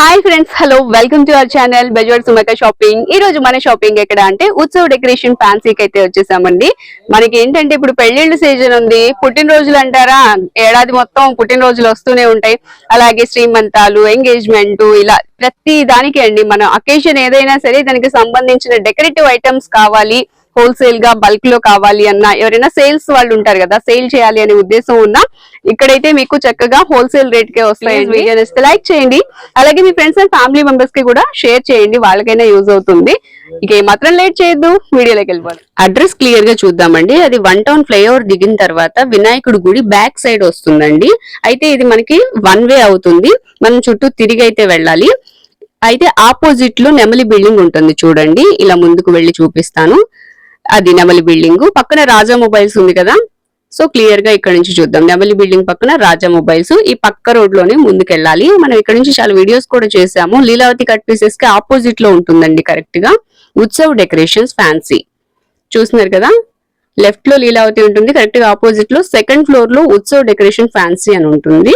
Hi friends hello welcome to our channel Bezawad సుమక shopping ఈ రోజు మన షాపింగ్ ఎక్కడ అంటే ఉత్సవ్ డెకరేషన్ ఫ్యాన్సీకి అయితే వచ్చేసామండి. మనకి ఏంటంటే ఇప్పుడు పెళ్ళిళ్ళ సీజన్ ఉంది పుట్టినరోజులు అంటారా? ఏడాది మొత్తం పుట్టినరోజులు వస్తూనే ఉంటాయి. అలాగే శ్రీమంతాలు ఎంగేజ్మెంట్ ఇలా ప్రతి దానికి అండి. మన అకేషన్ ఏదైనా సరే దానికి సంబంధించిన డెకరేటివ్ ఐటమ్స్ కావాలి. హోల్సేల్గా బల్క్లో కావాలి అన్న ఎవరైనా సేల్స్ వాళ్ళు ఉంటారు కదా సేల్ చేయాలి అనే ఉద్దేశం ఉన్నా ఇక్కడైతే మీకు చక్కగా హోల్సేల్ రేట్ కే వస్తాయి వీడియో నచ్చితే లైక్ చేయండి. అలాగే మీ ఫ్రెండ్స్ అండ్ ఫ్యామిలీ మెంబర్స్కి కూడా షేర్ చేయండి. వాళ్ళకైనా యూజ్ అవుతుంది. ఇక మాత్రం లేట్ చేయొద్దు. వీడియోలోకి వెళ్ళిపోవాలి అడ్రస్ క్లియర్గా చూద్దామండి. అది వన్ టౌన్ ఫ్లైఓవర్ దిగిన తర్వాత వినాయకుడి గుడి బ్యాక్ సైడ్ వస్తుందండి. అయితే ఇది మనకి వన్ వే అవుతుంది. మనం చుట్టూ తిరిగి అయితే వెళ్ళాలి. అయితే ఆపోజిట్లో నెమలి బిల్డింగ్ ఉంటుంది చూడండి. ఇలా ముందుకు వెళ్ళి చూపిస్తాను. అది నెమలి బిల్డింగ్. పక్కన రాజా మొబైల్స్ ఉంది కదా. సో క్లియర్గా ఇక్కడ నుంచి చూద్దాం. నెమలి బిల్డింగ్ పక్కన రాజా మొబైల్స్. ఈ పక్క రోడ్లోనే ముందుకెళ్ళాలి. మనం ఇక్కడ నుంచి చాలా వీడియోస్ కూడా చేసాము లీలావతి కట్ పీసెస్కి ఆపోజిట్లో ఉంటుందండి కరెక్ట్గా. Utsav decorations fancy. చూస్తున్నారు కదా? లెఫ్ట్లో లీలావతి ఉంటుంది కరెక్ట్గా ఆపోజిట్లో సెకండ్ ఫ్లోర్లో ఉత్సవ్ డెకరేషన్ ఫ్యాన్సీ అని ఉంటుంది.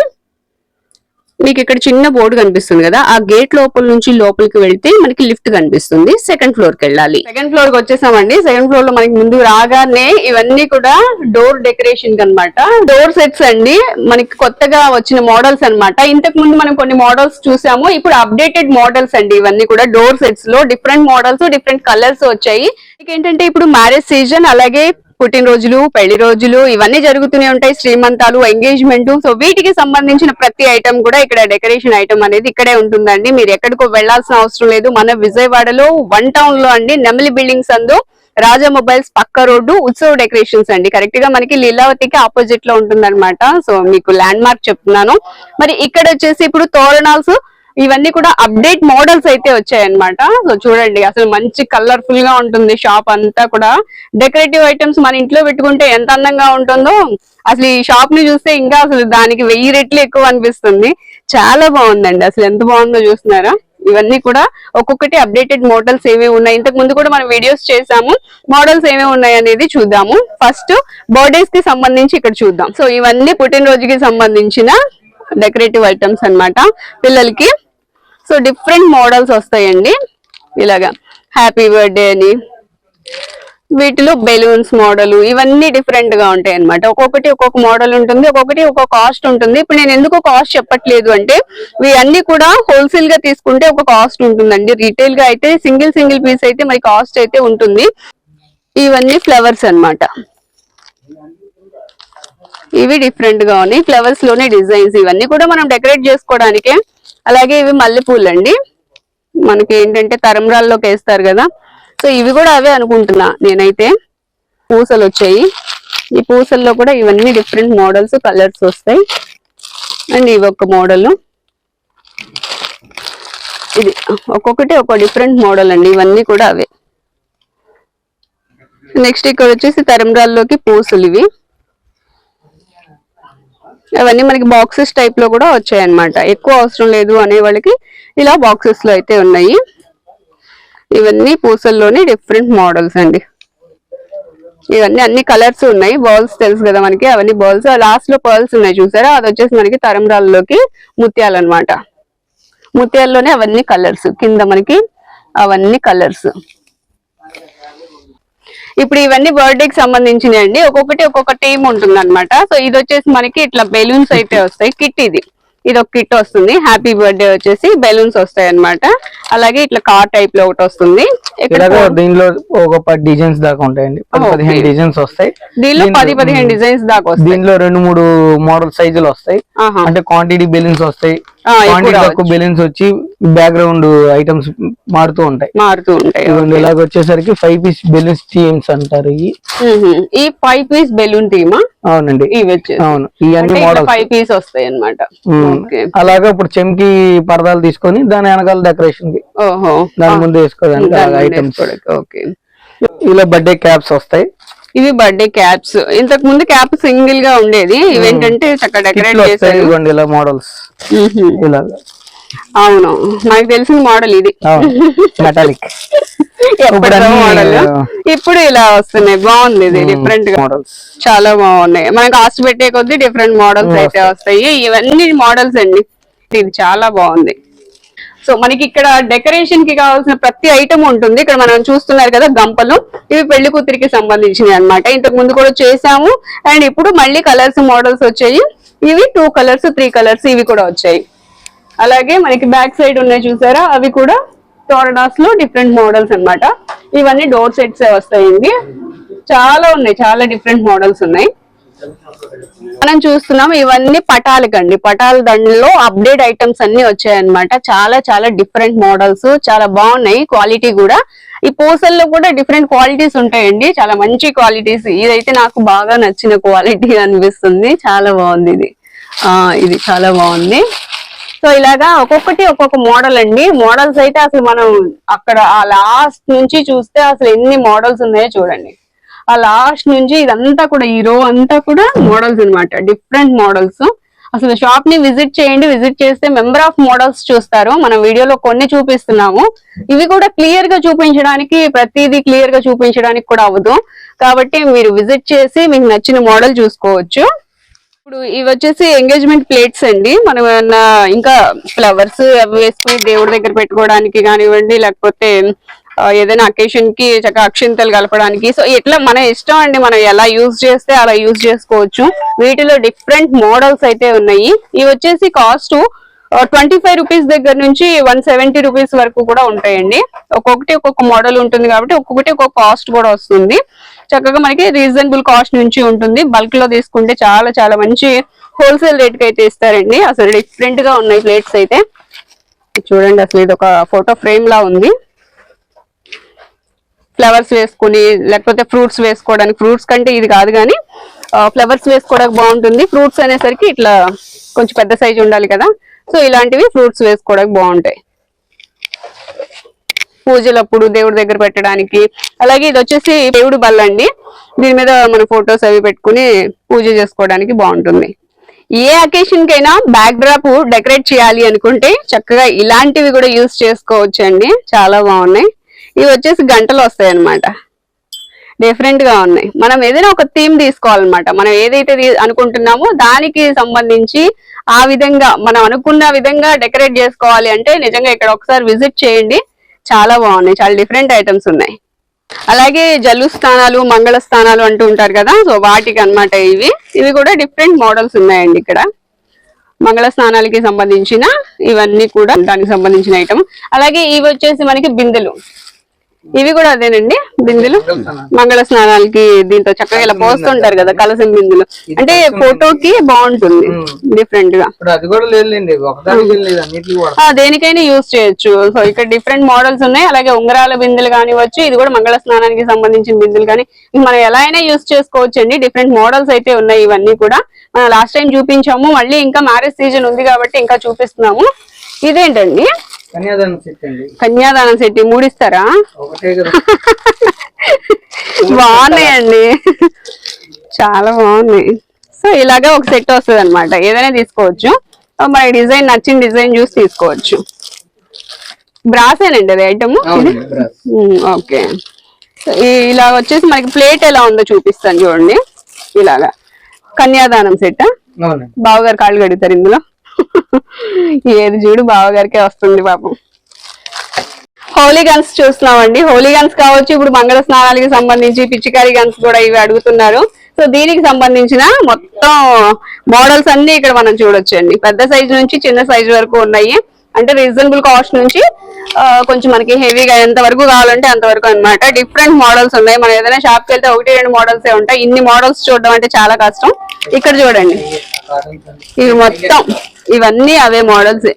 మీకు ఇక్కడ చిన్న బోర్డు కనిపిస్తుంది కదా ఆ గేట్ లోపల నుంచి లోపలికి వెళ్తే మనకి లిఫ్ట్ కనిపిస్తుంది. సెకండ్ ఫ్లోర్కి వెళ్ళాలి. సెకండ్ ఫ్లోర్కి వచ్చేసామండి. సెకండ్ ఫ్లోర్లో మనకి ముందు రాగానే ఇవన్నీ కూడా డోర్ డెకరేషన్ అనమాట డోర్ సెట్స్ అండి. మనకి కొత్తగా వచ్చిన మోడల్స్ అన్నమాట. ఇంతకు ముందు మనం కొన్ని మోడల్స్ చూసాము. ఇప్పుడు అప్డేటెడ్ మోడల్స్ అండి ఇవన్నీ కూడా. డోర్ సెట్స్లో డిఫరెంట్ మోడల్స్ డిఫరెంట్ కలర్స్ వచ్చాయి. ఏంటంటే ఇప్పుడు మ్యారేజ్ సీజన్ అలాగే పుట్టినరోజులు పెళ్ళి రోజులు ఇవన్నీ జరుగుతూనే ఉంటాయి. శ్రీమంతాలు ఎంగేజ్మెంట్. సో వీటికి సంబంధించిన ప్రతి ఐటమ్ కూడా ఇక్కడ డెకరేషన్ ఐటమ్ అనేది ఇక్కడే ఉంటుందండి. మీరు ఎక్కడికో వెళ్ళాల్సిన అవసరం లేదు. మన విజయవాడలో వన్ టౌన్లో అండి నెమలి బిల్డింగ్స్ అందు రాజా మొబైల్స్ పక్క రోడ్డు ఉత్సవ్ డెకరేషన్స్ అండి. కరెక్ట్గా మనకి లీలావతికి ఆపోజిట్లో ఉంటుంది సో మీకు ల్యాండ్ మార్క్ చెప్తున్నాను. మరి ఇక్కడ వచ్చేసి ఇప్పుడు తోరణాల్స్ ఇవన్నీ కూడా అప్డేట్ మోడల్స్ అయితే వచ్చాయన్నమాట. సో చూడండి అసలు మంచి కలర్ఫుల్గా ఉంటుంది షాప్ అంతా కూడా. డెకరేటివ్ ఐటమ్స్ మన ఇంట్లో పెట్టుకుంటే ఎంత అందంగా ఉంటుందో అసలు ఈ షాప్ని చూస్తే ఇంకా అసలు దానికి వెయ్యి రెట్లు ఎక్కువ అనిపిస్తుంది. చాలా బాగుందండి అసలు ఎంత బాగుందో చూస్తున్నారా? ఇవన్నీ కూడా ఒక్కొక్కటి అప్డేటెడ్ మోడల్స్ ఏమేమి ఉన్నాయి. ఇంతకు ముందు కూడా మనం వీడియోస్ చేసాము మోడల్స్ ఏమేమి ఉన్నాయి అనేది చూద్దాము. ఫస్ట్ బర్త్డేస్కి సంబంధించి ఇక్కడ చూద్దాం. సో ఇవన్నీ పుట్టినరోజుకి సంబంధించిన డెకరేటివ్ ఐటమ్స్ అన్నమాట. పిల్లలకి సో డిఫరెంట్ మోడల్స్ వస్తాయండి. ఇలాగా హ్యాపీ బర్త్డే అని. వీటిలో బెలూన్స్ మోడల్ ఇవన్నీ డిఫరెంట్గా ఉంటాయి అనమాట ఒక్కొక్కటి ఒక్కొక్క మోడల్ ఉంటుంది ఒక్కొక్కటి ఒక్కొక్క కాస్ట్ ఉంటుంది. ఇప్పుడు నేను ఎందుకు కాస్ట్ చెప్పట్లేదు అంటే ఇవన్నీ కూడా హోల్సేల్గా తీసుకుంటే ఒక కాస్ట్ ఉంటుందండి. రీటైల్గా అయితే సింగిల్ సింగిల్ పీస్ అయితే మరి కాస్ట్ అయితే ఉంటుంది. ఇవన్నీ ఫ్లవర్స్ అన్నమాట. ఇవి డిఫరెంట్గా ఉన్నాయి. ఫ్లవర్స్లోనే డిజైన్స్ ఇవన్నీ కూడా మనం డెకరేట్ చేసుకోవడానికే అలాగే ఇవి మల్లెపూలు అండి మనకి ఏంటంటే తరంరాల్లోకి వేస్తారు కదా. సో ఇవి కూడా అవే అనుకుంటున్నా నేనైతే. పూసలు వచ్చాయి. ఈ పూసల్లో కూడా ఇవన్నీ డిఫరెంట్ మోడల్స్ కలర్స్ వస్తాయి. అండ్ ఇవి ఒక మోడల్ ఇది ఒక్కొక్కటి ఒక డిఫరెంట్ మోడల్ అండి. ఇవన్నీ కూడా అవే. నెక్స్ట్ ఇక్కడ వచ్చేసి తరంరాల్లోకి పూసలు ఇవి. అవన్నీ మనకి బాక్సెస్ టైప్లో కూడా వచ్చాయి అనమాట ఎక్కువ అవసరం లేదు అనే వాళ్ళకి ఇలా బాక్సెస్లో అయితే ఉన్నాయి. ఇవన్నీ పూసల్లోని డిఫరెంట్ మోడల్స్ అండి. ఇవన్నీ అన్ని కలర్స్ ఉన్నాయి. బాల్స్ తెలుసు కదా మనకి అవన్నీ బాల్స్ లాస్ట్లో పర్ల్స్ ఉన్నాయి చూసారా? అది వచ్చేసి మనకి తరంరాల్లోకి ముత్యాలు అన్నమాట ముత్యాల్లోనే అవన్నీ కలర్స్ కింద మనకి అవన్నీ కలర్స్ ఇప్పుడు ఇవన్నీ బర్త్డే కి సంబంధించినవి అండి ఒక్కొక్కటి ఒక్కొక్క టీమ్ ఉంటుంది అనమాట సో ఇది వచ్చేసి మనకి ఇట్లా బెలూన్స్ అయితే వస్తాయి. కిట్ ఇది. ఇది ఒక కిట్ వస్తుంది. హ్యాపీ బర్త్డే వచ్చేసి బెలూన్స్ వస్తాయి అనమాట అలాగే ఇట్లా కార్ టైప్లో ఒకటి వస్తుంది. ఇలాగ దీనిలో ఒక పది డిజైన్స్ దాకా ఉంటాయండి. పది. పదిహేను డిజైన్స్ వస్తాయి. దీనిలో పది పదిహేను డిజైన్స్ దాకా వస్తాయి. దీనిలో రెండు మూడు మోడల్ సైజులు వస్తాయి. అంటే క్వాంటిటీ బెలూన్స్ వస్తాయి. క్వాంటిటీ. తక్కువ బెలూన్స్ వచ్చి బ్యాక్గ్రౌండ్ ఐటమ్స్ మారుతూ ఉంటాయి. మారుతూ ఉంటాయి. ఇలాగ వచ్చేసరికి ఫైవ్ పీస్ బెలూన్స్ టీమ్స్ అంటారు ఇవి. ఈ ఫైవ్ పీస్ బెలూన్ టీమా అవునండి. ఇవి అవును. ఇవన్నీ మోడల్స్ ఫైవ్ పీస్ వస్తాయి అన్నమాట ఓకే. అలాగే ఇప్పుడు చెంకి పరదాలు తీసుకొని దాని వెనకాల డెకరేషన్కి. దాని ముందు వేసుకోవడానికి ఐటమ్స్ వేసుకోవడానికి. ఓకే ఇలా బర్త్డే క్యాప్స్ వస్తాయి. ఇవి బర్త్డే క్యాప్స్ ఇంతకు ముందు క్యాప్ సింగిల్గా ఉండేది. ఇవేంటంటే చక్కగా డెకరేట్ ఇదిగోండి ఇలా మోడల్స్. ఇలాగ. అవును. నాకు తెలిసిన మోడల్ ఇది. మెటాలిక్ ఇప్పుడు ఇలా వస్తున్నాయి. బాగుంది ఇది డిఫరెంట్గా. మోడల్స్ చాలా బాగున్నాయి. మనం కాస్ట్ పెట్టే కొద్దీ డిఫరెంట్ మోడల్స్ అయితే వస్తాయి. ఇవన్నీ మోడల్స్ అండి. ఇది చాలా బాగుంది. సో మనకి ఇక్కడ డెకరేషన్కి కావాల్సిన ప్రతి ఐటమ్ ఉంటుంది. ఇక్కడ మనం చూస్తున్నారు కదా గంపలు. ఇవి పెళ్ళి కూతురికి సంబంధించినవి అన్నమాట. ఇంతకు ముందు కూడా చేసాము అండ్ ఇప్పుడు మళ్ళీ కలర్స్ మోడల్స్ వచ్చాయి. ఇవి టూ కలర్స్ త్రీ కలర్స్ ఇవి కూడా వచ్చాయి. అలాగే మనకి బ్యాక్ సైడ్ ఉన్నాయి చూసారా? అవి కూడా టోరడాస్లో డిఫరెంట్ మోడల్స్ అన్నమాట. ఇవన్నీ డోర్ సెట్స్ వస్తాయండి. చాలా ఉన్నాయి. చాలా డిఫరెంట్ మోడల్స్ ఉన్నాయి. మనం చూస్తున్నాం ఇవన్నీ పటాలకండి. పటాల దండలో అప్డేట్ ఐటమ్స్ అన్ని వచ్చాయన్నమాట. చాలా చాలా డిఫరెంట్ మోడల్స్ చాలా బాగున్నాయి. క్వాలిటీ కూడా. ఈ పూసల్లో కూడా డిఫరెంట్ క్వాలిటీస్ ఉంటాయండి. చాలా మంచి క్వాలిటీస్ ఇదైతే నాకు బాగా నచ్చిన క్వాలిటీ అనిపిస్తుంది. చాలా బాగుంది ఇది. ఆ ఇది చాలా బాగుంది. సో ఇలాగా ఒక్కొక్కటి ఒక్కొక్క మోడల్ అండి. మోడల్స్ అయితే అసలు మనం అక్కడ ఆ లాస్ట్ నుంచి చూస్తే అసలు ఎన్ని మోడల్స్ ఉన్నాయో చూడండి. ఆ లాస్ట్ నుంచి ఇదంతా కూడా ఈ రో అంతా కూడా మోడల్స్ అన్నమాట. Different models. అసలు షాప్ని విజిట్ చేయండి. విజిట్ చేస్తే మెంబర్ ఆఫ్ మోడల్స్ చూస్తారు. మనం వీడియోలో కొన్ని చూపిస్తున్నాము. ఇవి కూడా క్లియర్గా చూపించడానికి ప్రతిదీ క్లియర్గా చూపించడానికి కూడా అవ్వదు. కాబట్టి మీరు విజిట్ చేసి మీకు నచ్చిన మోడల్ చూసుకోవచ్చు. ఇప్పుడు ఇవి వచ్చేసి ఎంగేజ్మెంట్ ప్లేట్స్ అండి. మనం ఇంకా ఫ్లవర్స్ అవి వేసుకుని దేవుడి దగ్గర పెట్టుకోవడానికి కానివ్వండి లేకపోతే ఏదైనా అకేషన్కి చక్కగా అక్షింతలు కలపడానికి. సో ఇట్లా మన ఇష్టం అండి మనం ఎలా యూజ్ చేస్తే అలా యూజ్ చేసుకోవచ్చు. వీటిలో డిఫరెంట్ మోడల్స్ అయితే ఉన్నాయి. ఇవి వచ్చేసి కాస్ట్ ట్వంటీ ఫైవ్ రూపీస్ దగ్గర నుంచి వన్ సెవెంటీ రూపీస్ వరకు కూడా ఉంటాయండి. ఒక్కొక్కటి ఒక్కొక్క మోడల్ ఉంటుంది కాబట్టి ఒక్కొక్కటి ఒక్కొక్క కాస్ట్ కూడా వస్తుంది. చక్కగా మనకి రీజనబుల్ కాస్ట్ నుంచి ఉంటుంది. బల్క్లో తీసుకుంటే చాలా చాలా మంచి హోల్సేల్ రేట్కి అయితే ఇస్తారండి. అసలు డిఫరెంట్గా ఉన్నాయి ప్లేట్స్ అయితే. చూడండి అసలు ఇది ఒక ఫోటో ఫ్రేమ్ లా ఉంది. ఫ్లవర్స్ వేసుకుని లేకపోతే ఫ్రూట్స్ వేసుకోవడానికి ఫ్రూట్స్ కంటే ఇది కాదు కానీ ఫ్లవర్స్ వేసుకోవడానికి బాగుంటుంది. ఫ్రూట్స్ అనేసరికి ఇట్లా కొంచెం పెద్ద సైజు ఉండాలి కదా. సో ఇలాంటివి ఫ్రూట్స్ వేసుకోవడానికి బాగుంటాయి. పూజలప్పుడు దేవుడి దగ్గర పెట్టడానికి. అలాగే ఇది వచ్చేసి దేవుడి బల్ల అండి. దీని మీద మన ఫొటోస్ అవి పెట్టుకుని పూజ చేసుకోవడానికి బాగుంటుంది. ఏ అకేషన్ కైనా బ్యాక్ డ్రాప్ డెకరేట్ చేయాలి అనుకుంటే చక్కగా ఇలాంటివి కూడా యూస్ చేసుకోవచ్చు అండి చాలా బాగున్నాయి. ఇవి వచ్చేసి గంటలు వస్తాయి అనమాట డిఫరెంట్గా ఉన్నాయి. మనం ఏదైనా ఒక థీమ్ తీసుకోవాలన్నమాట. మనం ఏదైతే అనుకుంటున్నామో దానికి సంబంధించి ఆ విధంగా మనం అనుకున్న విధంగా డెకరేట్ చేసుకోవాలి అంటే నిజంగా ఇక్కడ ఒకసారి విజిట్ చేయండి. చాలా బాగున్నాయి. చాలా డిఫరెంట్ ఐటమ్స్ ఉన్నాయి. అలాగే జల్లు స్థానాలు మంగళ స్థానాలు అంటూ ఉంటారు కదా సో వాటికి అన్నమాట ఇవి. ఇవి కూడా డిఫరెంట్ మోడల్స్ ఉన్నాయండి ఇక్కడ. మంగళ స్నానాలకి సంబంధించిన ఇవన్నీ కూడా దానికి సంబంధించిన ఐటమ్ అలాగే ఇవి వచ్చేసి మనకి బిందెలు. ఇవి కూడా అదేనండి బిందెలు. మంగళ స్నానాలకి దీంతో చక్కగా ఇలా పోస్తుంటారు కదా కలసం బిందెలు. అంటే ఫోటోకి బాగుంటుంది డిఫరెంట్గా దేనికైనా యూజ్ చేయొచ్చు. సో ఇక్కడ డిఫరెంట్ మోడల్స్ ఉన్నాయి. అలాగే ఉంగరాల బిందెలు కానివచ్చు ఇది కూడా మంగళ స్నానానికి సంబంధించిన బిందెలు. కానీ మనం ఎలా అయినా యూజ్ చేసుకోవచ్చు అండి. డిఫరెంట్ మోడల్స్ అయితే ఉన్నాయి ఇవన్నీ కూడా. మనం లాస్ట్ టైం చూపించాము. మళ్ళీ ఇంకా మ్యారేజ్ సీజన్ ఉంది కాబట్టి ఇంకా చూపిస్తున్నాము. ఇదేంటండి? కన్యాదానం సెట్ అండి. కన్యాదానం సెట్ మూడిస్తారా? ఒకటే కదా. బాగున్నాయండి. చాలా బాగున్నాయి సో ఇలాగే ఒక సెట్ వస్తుంది అనమాట ఏదైనా తీసుకోవచ్చు. మన డిజైన్ నచ్చిన డిజైన్ చూసి తీసుకోవచ్చు. బ్రాసేనండి అది ఐటమ్. ఓకే. ఇలా వచ్చేసి మనకి ప్లేట్ ఎలా ఉందో చూపిస్తాను చూడండి. ఇలాగా. కన్యాదానం సెట్ బావగారు కాళ్ళు కడుగుతారు ఇందులో. ఏది చూడు బావగారికే వస్తుంది పాపం. హోలీ గన్స్ చూస్తున్నామండి. హోలీ గన్స్ కావచ్చు ఇప్పుడు మంగళ స్నానాలకి సంబంధించి పిచ్చికారి గన్స్ కూడా ఇవి అడుగుతున్నారు. సో దీనికి సంబంధించిన మొత్తం మోడల్స్ అన్ని ఇక్కడ మనం చూడొచ్చండి. పెద్ద సైజు నుంచి చిన్న సైజు వరకు ఉన్నాయి. అంటే రీజనబుల్ కాస్ట్ నుంచి కొంచెం మనకి హెవీగా ఎంత వరకు కావాలంటే అంతవరకు అన్నమాట. డిఫరెంట్ మోడల్స్ ఉన్నాయి. మనం ఏదైనా షాప్కి వెళ్తే ఒకటి రెండు మోడల్స్ ఉంటాయి. ఇన్ని మోడల్స్ చూడడం అంటే చాలా కష్టం. ఇక్కడ చూడండి. ఇవి మొత్తం ఇవన్నీ అవే మోడల్స్.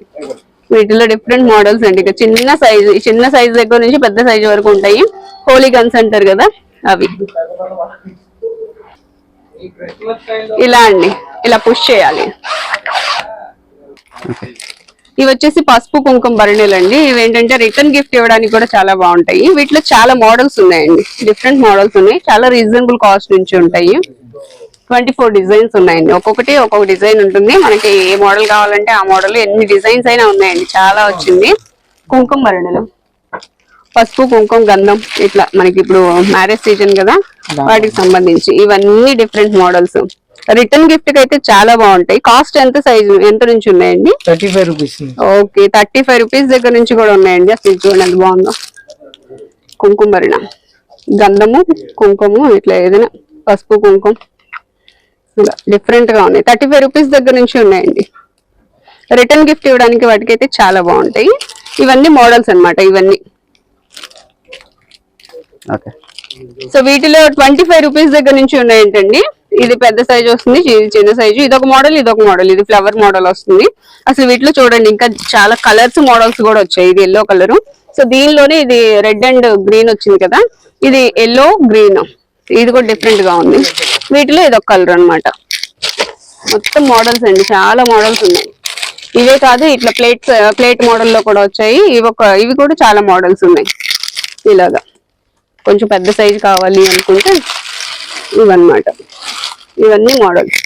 వీటిలో డిఫరెంట్ మోడల్స్ అండి. ఇక చిన్న సైజు చిన్న సైజు దగ్గర నుంచి పెద్ద సైజు వరకు ఉంటాయి. హోలీ గన్స్ అంటారు కదా అవి. ఇలా అండి. ఇలా పుష్ చేయాలి. ఇవి వచ్చేసి పసుపు కుంకుమ భరణీలు అండి. ఇవి ఏంటంటే రిటర్న్ గిఫ్ట్ ఇవ్వడానికి కూడా చాలా బాగుంటాయి. వీటిలో చాలా మోడల్స్ ఉన్నాయండి. డిఫరెంట్ మోడల్స్ ఉన్నాయి. చాలా రీజనబుల్ కాస్ట్ నుంచి ఉంటాయి. ట్వంటీ ఫోర్ డిజైన్స్ ఉన్నాయండి. ఒక్కొక్కటి ఒక్కొక్క డిజైన్ ఉంటుంది. మనకి ఏ మోడల్ కావాలంటే ఆ మోడల్ ఎన్ని డిజైన్స్ అయినా ఉన్నాయండి. చాలా వచ్చింది. కుంకుమ భరణులు పసుపు కుంకుమ గంధం ఇట్లా మనకి ఇప్పుడు మ్యారేజ్ సీజన్ కదా. వాటికి సంబంధించి ఇవన్నీ డిఫరెంట్ మోడల్స్ రిటర్న్ గిఫ్ట్కి అయితే చాలా బాగుంటాయి. కాస్ట్ ఎంత సైజు ఎంత నుంచి ఉన్నాయండి? Thirty five rupees okay thirty five rupees దగ్గర నుంచి కూడా ఉన్నాయండి. అసలు చూడండి బాగుందో. కుంకుమరిణ గంధము కుంకుమ ఇట్లా ఏదైనా పసుపు కుంకుమ. ఇలా డిఫరెంట్గా ఉన్నాయి. థర్టీ ఫైవ్ రూపీస్ దగ్గర నుంచి ఉన్నాయండి. రిటర్న్ గిఫ్ట్ ఇవ్వడానికి వాటికి అయితే చాలా బాగుంటాయి. ఇవన్నీ మోడల్స్ అన్నమాట ఇవన్నీ. ఓకే. సో వీటిలో ట్వంటీ ఫైవ్ రూపీస్ దగ్గర నుంచి ఉన్నాయంటండి. ఇది పెద్ద సైజ్ వస్తుంది ఇది చిన్న సైజు ఇది ఒక మోడల్ ఇది ఒక మోడల్ ఇది ఫ్లవర్ మోడల్ వస్తుంది. అసలు వీటిలో చూడండి ఇంకా చాలా కలర్స్ మోడల్స్ కూడా వచ్చాయి. ఇది ఎల్లో కలర్ సో దీనిలోనే ఇది రెడ్ అండ్ గ్రీన్ వచ్చింది కదా. ఇది ఎల్లో గ్రీన్ ఇది కూడా డిఫరెంట్గా ఉంది. వీటిలో ఇది ఒక కలర్ అనమాట మొత్తం మోడల్స్ అండి చాలా మోడల్స్ ఉన్నాయి. ఇవే కాదు ఇట్లా ప్లేట్స్ ప్లేట్ మోడల్లో కూడా వచ్చాయి. ఇవి ఒక ఇవి కూడా చాలా మోడల్స్ ఉన్నాయి. ఇలాగా. కొంచెం పెద్ద సైజు కావాలి అనుకుంటే ఇవన్నమాట. ఇవన్నీ మోడల్స్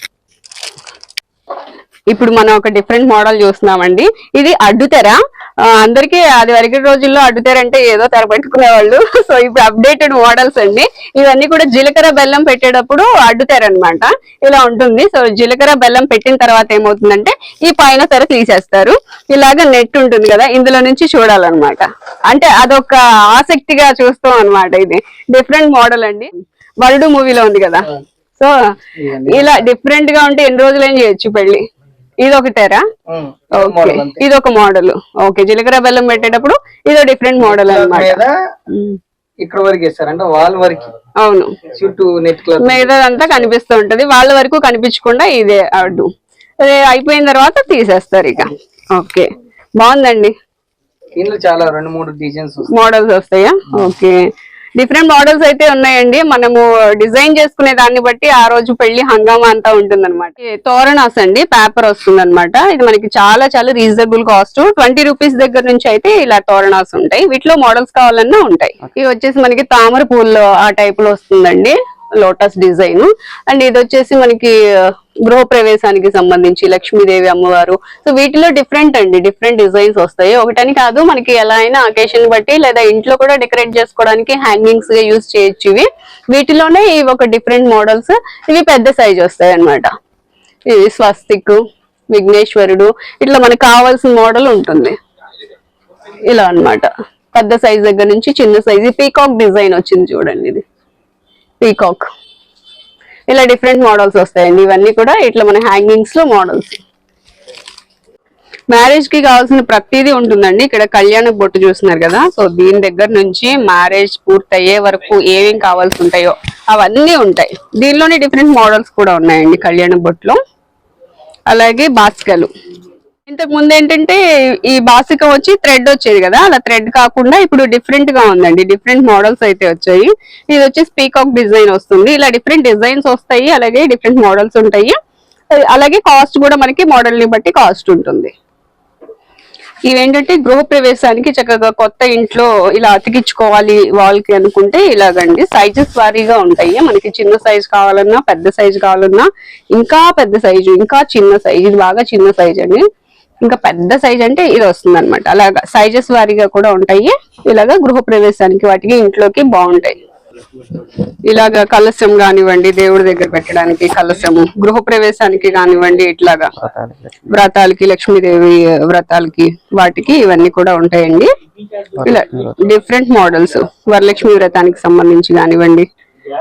ఇప్పుడు మనం ఒక డిఫరెంట్ మోడల్ చూస్తున్నామండి. ఇది అడ్డుతెర అందరికీ అది వరకు రోజుల్లో అడ్డుతెర అంటే ఏదో తెర పెట్టుకునేవాళ్ళు. సో ఇప్పుడు అప్డేటెడ్ మోడల్స్ అండి. ఇవన్నీ కూడా జీలకర్ర బెల్లం పెట్టేటప్పుడు అడ్డుతెర అన్నమాట. ఇలా ఉంటుంది. సో జీలకర్ర బెల్లం పెట్టిన తర్వాత ఏమవుతుందంటే ఈ పైన తెర తీసేస్తారు. ఇలాగ నెట్ ఉంటుంది కదా ఇందులో నుంచి చూడాలన్నమాట. అంటే అదొక ఆసక్తిగా చూస్తాం అన్నమాట ఇది. డిఫరెంట్ మోడల్ అండి. వరుడు మూవీలో ఉంది కదా. సో ఇలా డిఫరెంట్గా ఉంటే ఎన్ని రోజులు ఏం చేయొచ్చు పెళ్ళి ఇది ఒక తెర ఓకే ఇది ఒక మోడల్ ఓకే జీలకర్ర బెల్లం పెట్టేటప్పుడు ఇదో డిఫరెంట్ మోడల్ ఉమ్, ఇక్కడ వరకు వేస్తారు అంటే వాల్ వరకు. అవును. చుట్టూ నెట్ క్లాత్ మిగతాదంతా కనిపిస్తూ ఉంటది వాళ్ళ వరకు కనిపించకుండా ఇదే అడ్డు. అయిపోయిన తర్వాత తీసేస్తారు ఇక. ఓకే బాగుందండి. దీనిలో చాలా రెండు మూడు డిజైన్స్ మోడల్స్ వస్తాయా? ఓకే డిఫరెంట్ మోడల్స్ అయితే ఉన్నాయండి. మనము డిజైన్ చేసుకునే దాన్ని బట్టి ఆ రోజు పెళ్ళి హంగామా అంతా ఉంటుంది అనమాట తోరణాస్ అండి పేపర్ వస్తుంది అనమాట ఇది మనకి చాలా చాలా రీజనబుల్ కాస్ట్ ట్వంటీ రూపీస్ దగ్గర నుంచి అయితే ఇలా తోరణాస్ ఉంటాయి. వీటిలో మోడల్స్ కావాలన్నా ఉంటాయి. ఇవి వచ్చేసి మనకి తామర పూల్లో ఆ టైప్లో వస్తుందండి. Lotus design. అండ్ ఇది వచ్చేసి మనకి గృహప్రవేశానికి సంబంధించి లక్ష్మీదేవి అమ్మవారు. సో వీటిలో డిఫరెంట్ అండి డిఫరెంట్ డిజైన్స్ వస్తాయి. ఒకటని కాదు మనకి ఎలా అయినా అకేషన్ బట్టి లేదా ఇంట్లో కూడా డెకరేట్ చేసుకోవడానికి హ్యాంగింగ్స్గా యూజ్ చేయొచ్చు ఇవి. వీటిలోనే ఇవి ఒక డిఫరెంట్ మోడల్స్ ఇవి పెద్ద సైజ్ వస్తాయి అన్నమాట. ఇది స్వస్తిక్ విఘ్నేశ్వరుడు ఇట్లా మనకు కావాల్సిన మోడల్ ఉంటుంది. ఇలా అన్నమాట. పెద్ద సైజ్ దగ్గర నుంచి చిన్న సైజ్. పీకాక్ డిజైన్ వచ్చింది చూడండి ఇది. పీకాక్ ఇలా డిఫరెంట్ మోడల్స్ వస్తాయండి. ఇవన్నీ కూడా ఇట్లా మన హ్యాంగింగ్స్లో మోడల్స్ మ్యారేజ్కి కావాల్సిన ప్రతిదీ ఉంటుందండి. ఇక్కడ కళ్యాణ బొట్టు చూస్తున్నారు కదా. సో దీని దగ్గర నుంచి మ్యారేజ్ పూర్తయ్యే వరకు ఏమేం కావాల్సి ఉంటాయో అవన్నీ ఉంటాయి. దీనిలోనే డిఫరెంట్ మోడల్స్ కూడా ఉన్నాయండి కళ్యాణ బొట్టులో. అలాగే బాస్కలు. ఇంతకు ముందు ఏంటంటే ఈ బాసికం వచ్చి థ్రెడ్ వచ్చేది కదా అలా థ్రెడ్ కాకుండా ఇప్పుడు డిఫరెంట్గా ఉందండి. డిఫరెంట్ మోడల్స్ అయితే వచ్చాయి. ఇది వచ్చి స్పీకాక్ డిజైన్ వస్తుంది. ఇలా డిఫరెంట్ డిజైన్స్ వస్తాయి అలాగే డిఫరెంట్ మోడల్స్ ఉంటాయి. అలాగే కాస్ట్ కూడా మనకి మోడల్ని బట్టి కాస్ట్ ఉంటుంది. ఇవేంటంటే గృహ ప్రవేశానికి చక్కగా కొత్త ఇంట్లో ఇలా అతికించుకోవాలి వాల్కి అనుకుంటే ఇలాగండి. సైజెస్ వారీగా ఉంటాయి. మనకి చిన్న సైజ్ కావాలన్నా పెద్ద సైజ్ కావాలన్నా ఇంకా పెద్ద సైజు ఇంకా చిన్న సైజు ఇది బాగా చిన్న సైజ్ అండి. ఇంకా పెద్ద సైజ్ అంటే ఇది వస్తుంది అనమాట అలాగా సైజెస్ వారీగా కూడా ఉంటాయి. ఇలాగా గృహ ప్రవేశానికి వాటికి ఇంట్లోకి బాగుంటాయి. ఇలాగా కలశం కానివ్వండి దేవుడి దగ్గర పెట్టడానికి కలశము గృహ ప్రవేశానికి కానివ్వండి ఇట్లాగా వ్రతాలకి లక్ష్మీదేవి వ్రతాలకి వాటికి ఇవన్నీ కూడా ఉంటాయండి. ఇలా డిఫరెంట్ మోడల్స్ వరలక్ష్మి వ్రతానికి సంబంధించి కానివ్వండి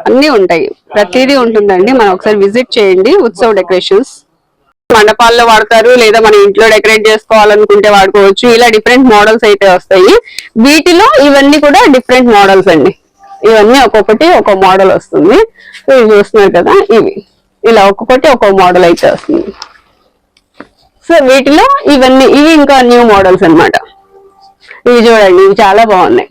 అన్ని ఉంటాయి. ప్రతిదీ ఉంటుందండి. మనం ఒకసారి విజిట్ చేయండి. ఉత్సవ డెకరేషన్స్ మండపాల్లో వాడతారు లేదా మన ఇంట్లో డెకరేట్ చేసుకోవాలనుకుంటే వాడుకోవచ్చు. ఇలా డిఫరెంట్ మోడల్స్ అయితే వస్తాయి. వీటిలో ఇవన్నీ కూడా డిఫరెంట్ మోడల్స్ అండి. ఇవన్నీ ఒక్కొక్కటి ఒక్కో మోడల్ వస్తుంది. సో ఇవి చూస్తున్నారు కదా ఇవి. ఇలా ఒక్కొక్కటి ఒక్కో మోడల్ అయితే వస్తుంది. సో వీటిలో ఇవన్నీ ఇవి ఇంకా న్యూ మోడల్స్ అనమాట ఇవి చూడండి ఇవి చాలా బాగున్నాయి.